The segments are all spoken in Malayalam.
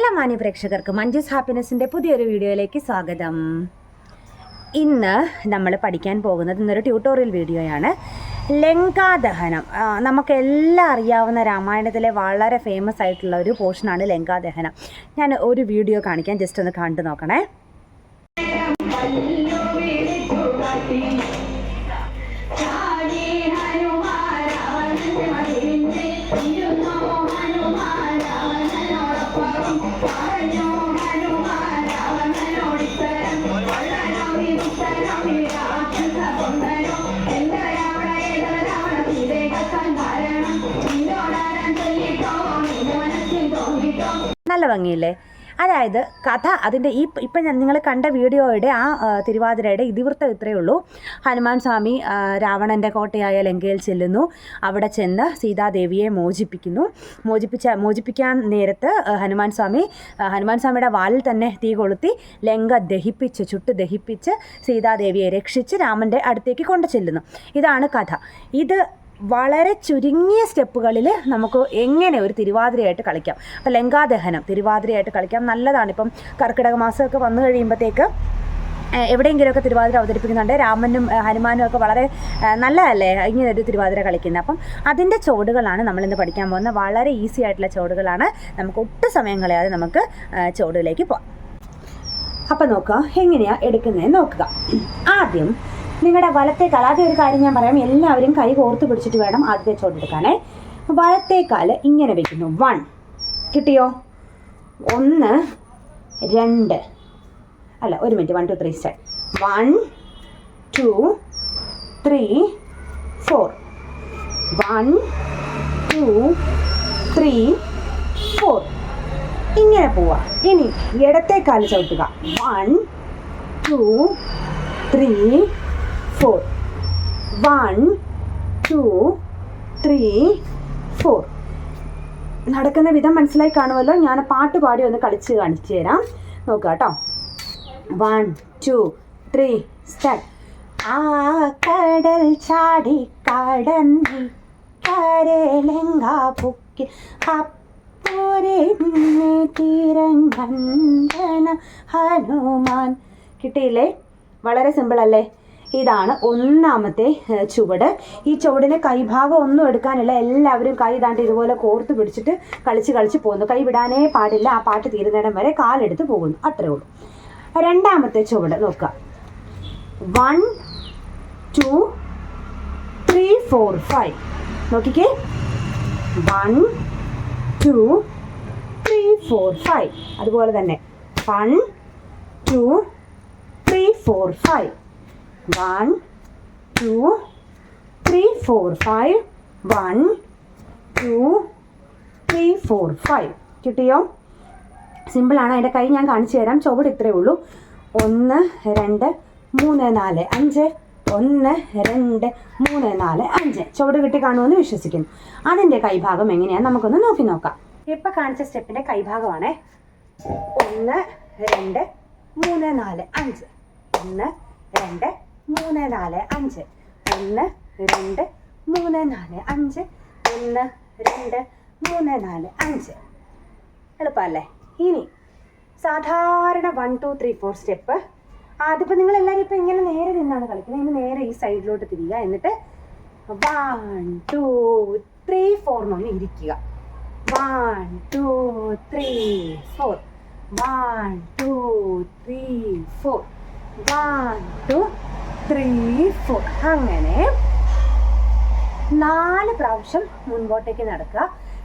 എല്ലാ മാന്യ പ്രേക്ഷകർക്കും മഞ്ജുസ് ഹാപ്പിനെസ്സിന്റെ പുതിയൊരു വീഡിയോയിലേക്ക് സ്വാഗതം. ഇന്ന് നമ്മൾ പഠിക്കാൻ പോകുന്നത് ഇന്നൊരു ട്യൂട്ടോറിയൽ വീഡിയോയാണ്. ലങ്കാദഹനം നമുക്കെല്ലാം അറിയാവുന്ന രാമായണത്തിലെ വളരെ ഫേമസ് ആയിട്ടുള്ള ഒരു പോർഷനാണ് ലങ്കാദഹനം. ഞാൻ ഒരു വീഡിയോ കാണിക്കാൻ ജസ്റ്റ് ഒന്ന് കണ്ടു നോക്കണേ. ഭംഗിയില്ലേ? അതായത് കഥ അതിന്റെ ഈ ഇപ്പം ഞാൻ നിങ്ങൾ കണ്ട വീഡിയോയുടെ ആ തിരുവാതിരയുടെ ഇതിവൃത്തം ഇത്രയേ ഉള്ളൂ. ഹനുമാൻ സ്വാമി രാവണന്റെ കോട്ടയായ ലങ്കയിൽ ചെല്ലുന്നു. അവിടെ ചെന്ന് സീതാദേവിയെ മോചിപ്പിക്കുന്നു. മോചിപ്പിച്ച മോചിപ്പിക്കാൻ നേരത്ത് ഹനുമാൻ സ്വാമി ഹനുമാൻ സ്വാമിയുടെ വാലിൽ തന്നെ തീ കൊളുത്തി ലങ്ക ദഹിപ്പിച്ച് ചുട്ട് ദഹിപ്പിച്ച് സീതാദേവിയെ രക്ഷിച്ച് രാമന്റെ അടുത്തേക്ക് കൊണ്ടു ചെല്ലുന്നു ഇതാണ് കഥ. ഇത് വളരെ ചുരുങ്ങിയ സ്റ്റെപ്പുകളിൽ നമുക്ക് എങ്ങനെ ഒരു തിരുവാതിരയായിട്ട് കളിക്കാം? അപ്പോൾ ലങ്കാദഹനം തിരുവാതിരയായിട്ട് കളിക്കാം. നല്ലതാണ്. ഇപ്പം കർക്കിടക മാസമൊക്കെ വന്നു കഴിയുമ്പോഴത്തേക്ക് എവിടെയെങ്കിലുമൊക്കെ തിരുവാതിര അവതരിപ്പിക്കുന്നുണ്ട്. രാമനും ഹനുമാനും ഒക്കെ വളരെ നല്ലതല്ലേ? ഇങ്ങനെ ഒരു തിരുവാതിര കളിക്കുന്നത്. അപ്പം അതിന്റെ ചുവടുകളാണ് നമ്മളിന്ന് പഠിക്കാൻ പോകുന്നത്. വളരെ ഈസി ആയിട്ടുള്ള ചുവടുകളാണ് നമുക്ക് ഒട്ടും സമയം കളയാതെ നമുക്ക് ചുവടുകളിലേക്ക് പോകാം അപ്പം നോക്കുക എങ്ങനെയാണ് എടുക്കുന്നതെന്ന് നോക്കുക. ആദ്യം നിങ്ങളുടെ വലത്തേക്കാൽ ആദ്യം ഒരു കാര്യം ഞാൻ പറയാം. എല്ലാവരും കൈ കോർത്ത് പിടിച്ചിട്ട് വേണം ആദ്യത്തെ ചോട്ടെടുക്കാനേ വലത്തേക്കാൽ ഇങ്ങനെ വെക്കുന്നു. വൺ. കിട്ടിയോ? ഒന്ന് രണ്ട്. അല്ല ഒരു minute. One two three start one two three four one two three four ഇങ്ങനെ പോവാ. ഇനി ഇടത്തെ കാൽ ചവിട്ടുക. One two three four one two three four നടക്കുന്ന വിധം മനസ്സിലായി കാണുമല്ലോ? ഞാൻ പാട്ട് പാടി ഒന്ന് കളിച്ച് കാണിച്ചു തരാം. നോക്കുക കേട്ടോ വൺ ടു ത്രീ സ്റ്റാർട്ട് ആ കടൽ ചാടി കടന്നി കരലെങ്ക പൊക്കി അപ്പോരെ നിന്നെ ഹനുമാൻ. കിട്ടിയില്ലേ? വളരെ സിമ്പിൾ അല്ലേ? ഇതാണ് ഒന്നാമത്തെ ചുവട്. ഈ ചുവടിനെ കൈഭാഗം ഒന്നും എടുക്കാനില്ല. എല്ലാവരും കൈ താണ്ട് ഇതുപോലെ കോർത്ത് പിടിച്ചിട്ട് കളിച്ച് കളിച്ച് പോകുന്നു. കൈ വിടാനേ പാടില്ല. ആ പാട്ട് തീരുന്നിടം വരെ കാലെടുത്ത് പോകുന്നു. അത്രേ ഉള്ളൂ. രണ്ടാമത്തെ ചുവട് നോക്കുക one two three four five. നോക്കിക്കേ. One two three four five. അതുപോലെ തന്നെ. One two three four five. One two three four five one two three four five കിട്ടിയോ? സിമ്പിളാണ് അതിന്റെ കൈ ഞാൻ കാണിച്ചു തരാം. ചുവട് ഇത്രയേ ഉള്ളൂ. ഒന്ന് രണ്ട് മൂന്ന് നാല് അഞ്ച്. ഒന്ന് രണ്ട് മൂന്ന് നാല് അഞ്ച്. ചുവട് കിട്ടി കാണുമെന്ന് വിശ്വസിക്കുന്നു. അതിന്റെ കൈഭാഗം എങ്ങനെയാണ് നമുക്കൊന്ന് നോക്കി നോക്കാം. ഇപ്പം കാണിച്ച സ്റ്റെപ്പിന്റെ കൈഭാഗമാണേ. ഒന്ന് രണ്ട് മൂന്ന് നാല് അഞ്ച്. ഒന്ന് രണ്ട് മൂന്ന് നാല് അഞ്ച്. ഒന്ന് രണ്ട് മൂന്ന് നാല് അഞ്ച്. ഒന്ന് രണ്ട് മൂന്ന് നാല് അഞ്ച്. എളുപ്പമല്ലേ? ഇനി സാധാരണ one two three four step അതിപ്പോൾ നിങ്ങൾ എല്ലാവരും ഇപ്പോൾ ഇങ്ങനെ നേരെ നിന്നാണ് കളിക്കുന്നത്. ഇനി നേരെ ഈ സൈഡിലോട്ട് തിരിയുക. എന്നിട്ട് വൺ ടു ത്രീ ഫോർ എന്നൊന്ന് ഇരിക്കുക. One two three four one two three four one two three four അങ്ങനെ നാല് പ്രാവശ്യം മുൻപോട്ടേക്ക് നടക്കുക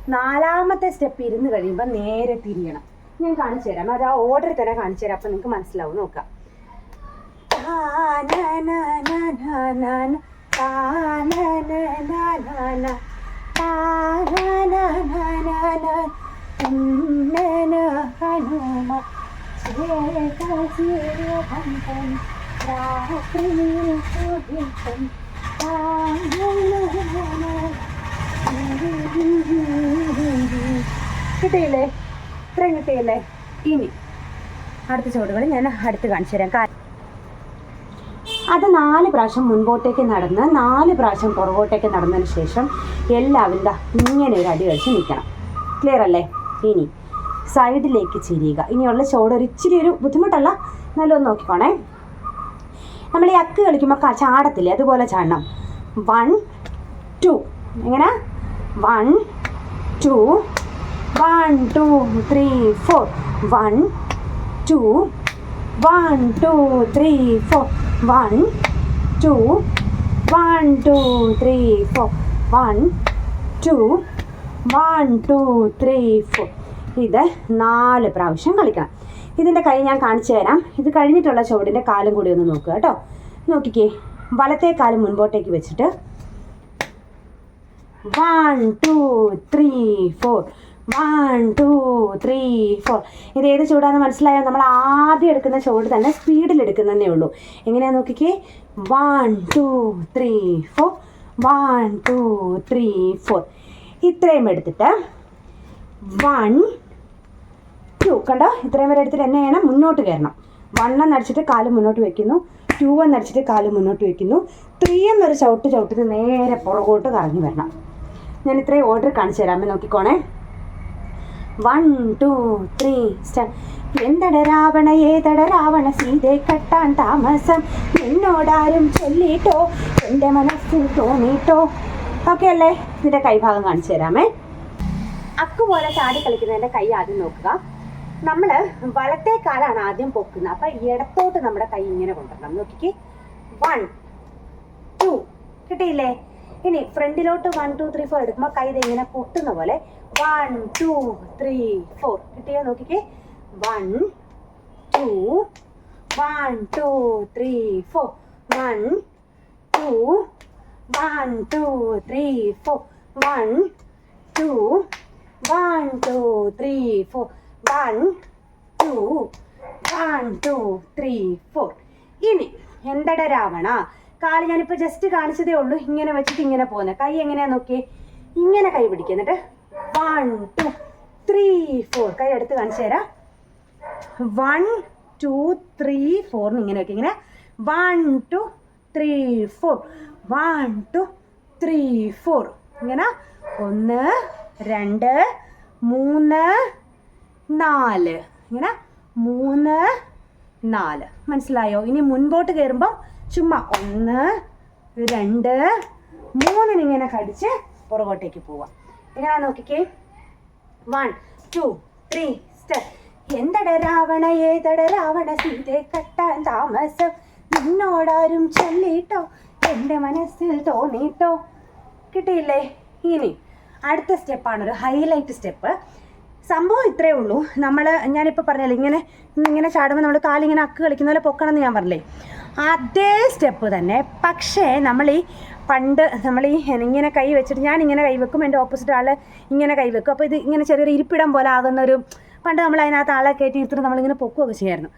നാലാമത്തെ സ്റ്റെപ്പ് ഇരുന്ന് കഴിയുമ്പോൾ നേരെ തിരിയണം ഞാൻ കാണിച്ചു തരാം അത് ആ ഓർഡർ തന്നെ കാണിച്ചു തരാം അപ്പം നിങ്ങൾക്ക് മനസ്സിലാവും നോക്കാം കിട്ടിയില്ലേ? ഇത്രയും കിട്ടിയില്ലേ? ഇനി അടുത്ത ചുവടുകൾ ഞാൻ അടുത്ത് കാണിച്ചു തരാം. കാര്യം അത് നാല് പ്രാവശ്യം മുൻപോട്ടേക്ക് നടന്ന് നാല് പ്രാവശ്യം പുറകോട്ടേക്ക് നടന്നതിന് ശേഷം എല്ലാവരും ഇതാ ഇങ്ങനെ ഒരു അടി കഴിച്ച് നിൽക്കണം. ക്ലിയർ അല്ലേ? ഇനി സൈഡിലേക്ക് ചിരിയുക. ഇനിയുള്ള ചോട് ഒരു ഇച്ചിരി ഒരു ബുദ്ധിമുട്ടല്ല. എന്നാലും ഒന്ന് നോക്കിക്കോണേ. നമ്മൾ ഈ അക്ക് കളിക്കുമ്പോൾ ചാടത്തില്ലേ? അതുപോലെ ചാടണം. വൺ ടു എങ്ങനെ? One two one two three four one to one two three four one to one two three four one to one two three four ഇത് നാല് പ്രാവശ്യം കളിക്കണം. ഇതിന്റെ കൈ ഞാൻ കാണിച്ചു തരാം. ഇത് കഴിഞ്ഞിട്ടുള്ള ചുവടിന്റെ കാലും കൂടി ഒന്ന് നോക്കുക കേട്ടോ. നോക്കിക്കേ. വലത്തെ കാൽ മുൻപോട്ടേക്ക് വെച്ചിട്ട് one two three four one two three four ഇത് ഏത് ചൂടാന്ന് മനസ്സിലായോ? നമ്മൾ ആദ്യം എടുക്കുന്ന ചുവട് തന്നെ സ്പീഡിൽ എടുക്കുന്നതേ ഉള്ളൂ. എങ്ങനെയാ നോക്കിക്കേ? One two three four one two three four ഇത്രയും എടുത്തിട്ട് വൺ ടു കണ്ടോ? ഇത്രയും വരെ എടുത്തിട്ട് എന്നെ ചെയ്യണം. മുന്നോട്ട് കയറണം. വൺ എന്ന് എന്നടിച്ചിട്ട് കാൽ മുന്നോട്ട് വെക്കുന്നു. ടു എന്നടിച്ചിട്ട് കാൽ മുന്നോട്ട് വെക്കുന്നു. ത്രീ എന്നൊരു ചവിട്ട് ചവിട്ടിട്ട് നേരെ പുറകോട്ട് കറങ്ങി വരണം. ഞാൻ ഇത്രയും ഓർഡർ കാണിച്ചു തരാമേ നോക്കിക്കോണേ. വൺ ടു ത്രീ എന്തട രാവണ ഏതട രാവണ? സീതെ കെട്ടാൻ താമസം. എന്നോടാരും ചൊല്ലിട്ടോ? എന്റെ മനസ്സിൽ തോന്നിയിട്ടോ ഓക്കെ അല്ലേ? ഇതിന്റെ കൈഭാഗം കാണിച്ചു തരാമേ. അക്കുപോലെ ചാടി കളിക്കുന്നതിന്റെ കൈ ആദ്യം നോക്കുക. നമ്മൾ വലത്തെ കാലാണ് ആദ്യം പൊക്കുന്നത്. അപ്പം ഇടത്തോട്ട് നമ്മുടെ കൈ ഇങ്ങനെ കൊണ്ടുവരണം. നോക്കിക്കേ. വൺ ടു കിട്ടിയില്ലേ? ഇനി ഫ്രണ്ടിലോട്ട് വൺ ടു ത്രീ ഫോർ എടുക്കുമ്പോൾ കൈ ഇങ്ങനെ കൊട്ടുന്ന പോലെ വൺ ടു ത്രീ ഫോർ കിട്ടിയോ? നോക്കിക്കേ. One to one two three four one to one two three four one to one two three four one to one two three four ഇനി എന്തട രാവണ കാൽ ഞാനിപ്പോൾ ജസ്റ്റ് കാണിച്ചതേ ഉള്ളൂ. ഇങ്ങനെ വെച്ചിട്ട് ഇങ്ങനെ പോകുന്നത് കൈ എങ്ങനെയാ നോക്കിയേ? ഇങ്ങനെ കൈ പിടിക്കുക എന്നിട്ട് വൺ ടു ത്രീ ഫോർ കൈ എടുത്ത് കാണിച്ചു തരാം. വൺ ടു ത്രീ ഫോറിന് ഇങ്ങനെ വെക്കുക ഇങ്ങനെ. One two three four one two three four ഇങ്ങനെ. ഒന്ന് രണ്ട് മൂന്ന് നാല്. ഇങ്ങനെ മൂന്ന് നാല്. മനസ്സിലായോ? ഇനി മുൻപോട്ട് കയറുമ്പോൾ ചുമ്മാ ഒന്ന് രണ്ട് മൂന്നിന് ഇങ്ങനെ കടിച്ച് പുറകോട്ടേക്ക് പോവാം. ഇങ്ങനെ നോക്കിക്കേ? വൺ ടു ത്രീ സ്റ്റെപ്പ് എന്തട രാവണ ഏതട രാവണ സീതെ കെട്ടാൻ താമസം? നിന്നോടാരും ചൊല്ലിട്ടോ? എന്റെ മനസ്സിൽ തോന്നിട്ടോ? കിട്ടിയില്ലേ? ഇനി അടുത്ത സ്റ്റെപ്പാണ് ഒരു ഹൈലൈറ്റ് സ്റ്റെപ്പ്. സംഭവം ഇത്രയേ ഉള്ളൂ. നമ്മൾ ഞാനിപ്പോൾ പറഞ്ഞല്ലോ ഇങ്ങനെ ഇങ്ങനെ ചാടുമ്പോൾ നമ്മൾ കാലിങ്ങനെ അക്ക് കളിക്കുന്ന പോലെ പൊക്കണം എന്ന് ഞാൻ പറഞ്ഞില്ലേ? അതേ സ്റ്റെപ്പ് തന്നെ. പക്ഷേ നമ്മൾ ഈ പണ്ട് നമ്മൾ ഈ ഇങ്ങനെ കൈ വെച്ചിട്ട് ഞാൻ ഇങ്ങനെ കൈ വെക്കും എന്റെ ഓപ്പോസിറ്റ് ആൾ ഇങ്ങനെ കൈ വെക്കും. അപ്പോൾ ഇത് ഇങ്ങനെ ചെറിയൊരു ഇരിപ്പിടം പോലെ ആകുന്ന ഒരു പണ്ട് നമ്മൾ അതിനകത്ത് ആളെ കയറ്റി ഇരുത്തിട്ട് നമ്മളിങ്ങനെ പൊക്കുകയൊക്കെ ചെയ്യായിരുന്നു.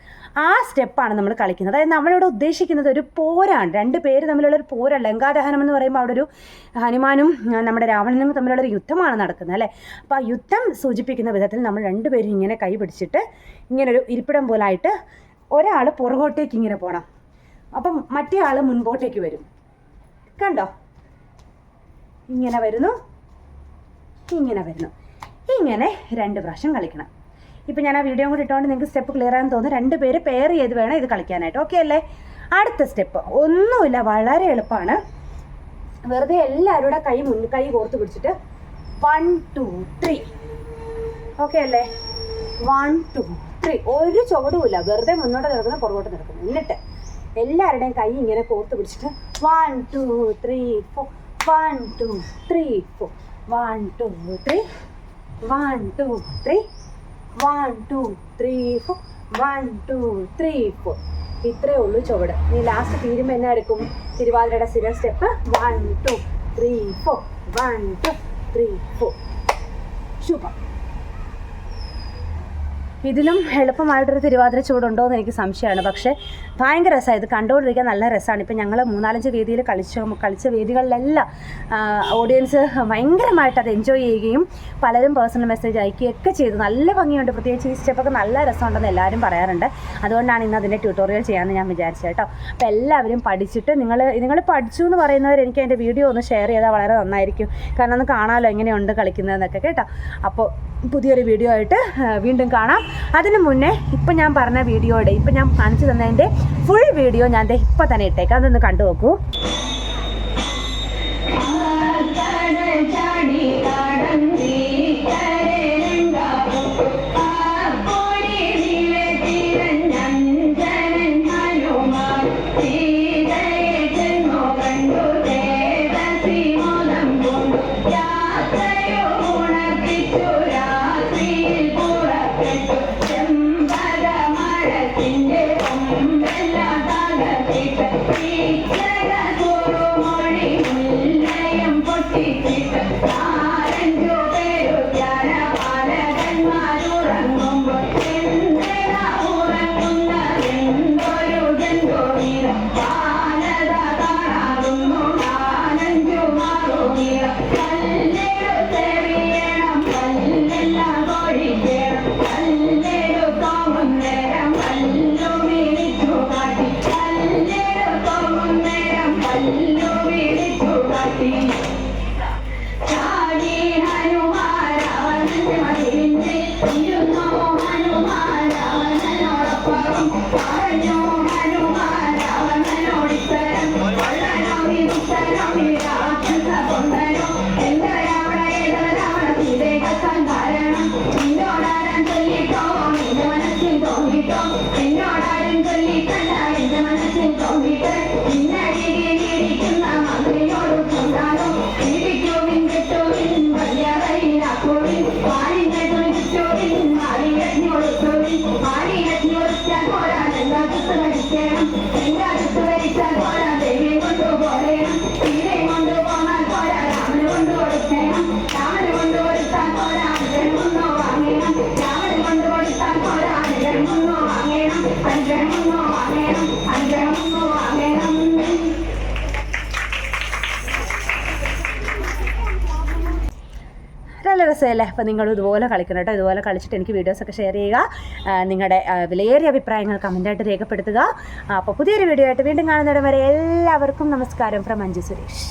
ആ സ്റ്റെപ്പാണ് നമ്മൾ കളിക്കുന്നത്. അതായത് നമ്മളിവിടെ ഉദ്ദേശിക്കുന്നത് ഒരു പോരാണ്. രണ്ട് പേര് തമ്മിലുള്ള ഒരു പോരാണ് ലങ്കാദഹനം എന്ന് പറയുമ്പോൾ അവിടെ ഒരു ഹനുമാനും നമ്മുടെ രാവണനും തമ്മിലുള്ള ഒരു യുദ്ധമാണ് നടക്കുന്നത് അല്ലേ? അപ്പോൾ ആ യുദ്ധം സൂചിപ്പിക്കുന്ന വിധത്തിൽ നമ്മൾ രണ്ട് രണ്ടുപേരും ഇങ്ങനെ കൈ പിടിച്ചിട്ട് ഇങ്ങനൊരു ഇരിപ്പിടം പോലായിട്ട് ഒരാൾ പുറകോട്ടേക്ക് ഇങ്ങനെ പോകണം അപ്പം മറ്റേ ആൾ മുൻപോട്ടേക്ക് വരും. കണ്ടോ? ഇങ്ങനെ വരുന്നു. ഇങ്ങനെ വരുന്നു. ഇങ്ങനെ രണ്ട് പ്രാവശ്യം കളിക്കണം. ഇപ്പം ഞാൻ ആ വീഡിയോ കൂടി ഇട്ടുകൊണ്ട് നിങ്ങൾക്ക് സ്റ്റെപ്പ് ക്ലിയർ ആണെന്ന് തോന്നുന്നു. രണ്ട് പേര് പെയർ ചെയ്ത് വേണം ഇത് കളിക്കാനായിട്ട്. ഓക്കെ അല്ലേ? അടുത്ത സ്റ്റെപ്പ് ഒന്നുമില്ല വളരെ എളുപ്പമാണ്. വെറുതെ എല്ലാവരുടെ കൈ മുൻ കൈ കോർത്ത് പിടിച്ചിട്ട് വൺ ടു ത്രീ ഓക്കെ അല്ലേ? വൺ ടു ത്രീ ഒരു ചുവടുമില്ല. വെറുതെ മുന്നോട്ട് നടക്കുന്ന പുറകോട്ട് നടക്കുന്നു. എന്നിട്ട് എല്ലാവരുടെയും കൈ ഇങ്ങനെ കോർത്ത് പിടിച്ചിട്ട് one two three four one two three four one two three one two three one two three four one two three four ഇത്രേ ഉള്ളൂ ചുവട്. നീ ലാസ്റ്റ് തീരുമ്പോൾ എന്നാ എടുക്കും? തിരുവാതിരയുടെ സിര step one two three four one two three four super ഇതിലും എളുപ്പമായിട്ടൊരു തിരുവാതിര ചൂടുണ്ടോ എന്ന് എനിക്ക് സംശയമാണ്. പക്ഷേ ഭയങ്കര രസമാണ് ഇത് കണ്ടുകൊണ്ടിരിക്കാൻ നല്ല രസമാണ് ഇപ്പം ഞങ്ങൾ മൂന്നാലഞ്ച് വേദിയിൽ കളിച്ച കളിച്ച വേദികളിലെല്ലാം ഓഡിയൻസ് ഭയങ്കരമായിട്ട് അത് എൻജോയ് ചെയ്യുകയും പലരും പേഴ്സണൽ മെസ്സേജ് അയക്കുകയൊക്കെ ചെയ്തു. നല്ല ഭംഗിയുണ്ട്. പ്രത്യേകിച്ച് ഈ സ്റ്റെപ്പൊക്കെ നല്ല രസമുണ്ടെന്ന് എല്ലാവരും പറയാറുണ്ട്. അതുകൊണ്ടാണ് ഇന്ന് അതിന്റെ ട്യൂട്ടോറിയൽ ചെയ്യാമെന്ന് ഞാൻ വിചാരിച്ചത് കേട്ടോ. അപ്പോൾ എല്ലാവരും പഠിച്ചിട്ട് നിങ്ങൾ നിങ്ങൾ പഠിച്ചു എന്ന് പറയുന്നവർ എനിക്ക് അതിന്റെ വീഡിയോ ഒന്ന് ഷെയർ ചെയ്താൽ വളരെ നന്നായിരിക്കും. കാരണം ഒന്ന് കാണാമല്ലോ എങ്ങനെയുണ്ട് കളിക്കുന്നതെന്നൊക്കെ കേട്ടോ. അപ്പോൾ പുതിയൊരു വീഡിയോ ആയിട്ട് വീണ്ടും കാണാം. അതിന് മുന്നേ ഇപ്പം ഞാൻ പറഞ്ഞ വീഡിയോയുടെ ഇപ്പം ഞാൻ കാണിച്ചു തന്നതിന്റെ ഫുൾ വീഡിയോ ഞാൻ ഇപ്പം തന്നെ ഇട്ടേക്കാം. അതൊന്ന് കണ്ടു നോക്കൂ. Amen. ഹനുമാരാവണനോടൊപ്പം പറഞ്ഞു രസമല്ലേ? അപ്പോൾ നിങ്ങൾ ഇതുപോലെ കളിക്കണം കേട്ടോ. ഇതുപോലെ കളിച്ചിട്ട് എനിക്ക് വീഡിയോസൊക്കെ ഷെയർ ചെയ്യുക. നിങ്ങളുടെ വിലയേറിയ അഭിപ്രായങ്ങൾ കമന്റായിട്ട് രേഖപ്പെടുത്തുക. അപ്പോൾ പുതിയൊരു വീഡിയോ ആയിട്ട് വീണ്ടും കാണുന്നിടം വരെ എല്ലാവർക്കും നമസ്കാരം. ഫ്രം മഞ്ജു സുരേഷ്.